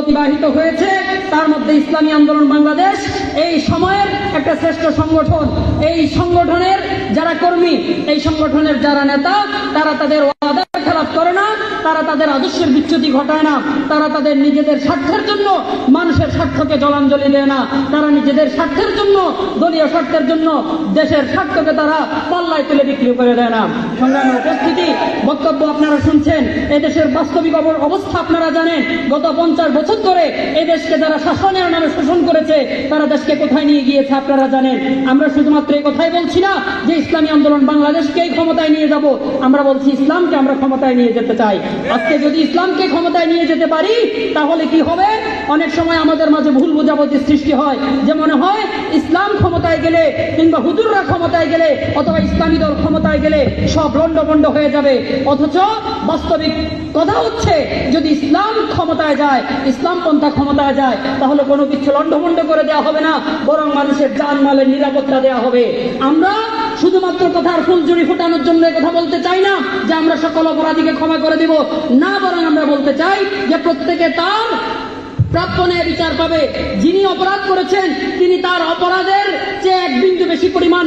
অতিবাহিত হয়েছে, তার মধ্যে ইসলামী আন্দোলন বাংলাদেশ, এই সময়ের একটা শ্রেষ্ঠ সংগঠন। এই সংগঠনের যারা কর্মী, এই সংগঠনের যারা নেতা, তারা তাদের ওয়াদা খেলাপ করে না, তারা তাদের আদর্শের বিচ্যুতি ঘটায় না, তারা তাদের নিজেদের স্বার্থের জন্য মানুষের স্বার্থকে জলাঞ্জলি দেয় না, তারা নিজেদের স্বার্থের জন্য, দলীয় স্বার্থের জন্য দেশের স্বার্থকে তারা পাল্লায় তুলে বিক্রি করে দেয় না। সংগ্রামে উপস্থিতি এদেশের বাস্তবিক অব- অবস্থা আপনারা জানেন। গত পঞ্চাশ বছর ধরে এই দেশকে যারা শাসনের নামে শোষণ করেছে, তারা দেশকে কোথায় নিয়ে গিয়েছে আপনারা জানেন। আমরা শুধুমাত্র এই কথাই বলছি না যে ইসলামী আন্দোলন বাংলাদেশকেই ক্ষমতায় নিয়ে যাব। আমরা বলছি ইসলামকে আমরা ক্ষমতায় নিয়ে যেতে চাই। আজকে যদি ইসলামকে ক্ষমতায় নিয়ে যেতে পারি, তাহলে কি হবে? অনেক সময় আমাদের মাঝে ভুল বোঝাবুঝির সৃষ্টি হয়। যে মনে হয়, ইসলাম ক্ষমতায় গেলে কিংবা হুজুররা ক্ষমতায় গেলে অথবা ইসলামী দল ক্ষমতায় গেলে সব লন্ডভন্ড হয়ে যাবে। অথচ বাস্তবিক কথা হচ্ছে, যদি ইসলাম ক্ষমতায় যায়, ইসলাম পন্থা ক্ষমতায় যায়, তাহলে কোনো কিছু লন্ডভন্ড করে দেওয়া হবে না, বরং মানুষের জান মালের নিরাপত্তা দেওয়া হবে। আমরা শুধুমাত্র কথার ফুলঝুরি ফুটানোর জন্য কথা বলতে চাই না যে আমরা সকল অপরাধীকে ক্ষমা করে দিব। না বরং আমরা বলতে চাই যে প্রত্যেকে তার প্রাপ্য বিচার পাবে। যিনি অপরাধ করেছেন, তিনি তার বিন্দু বেশি পরিমাণ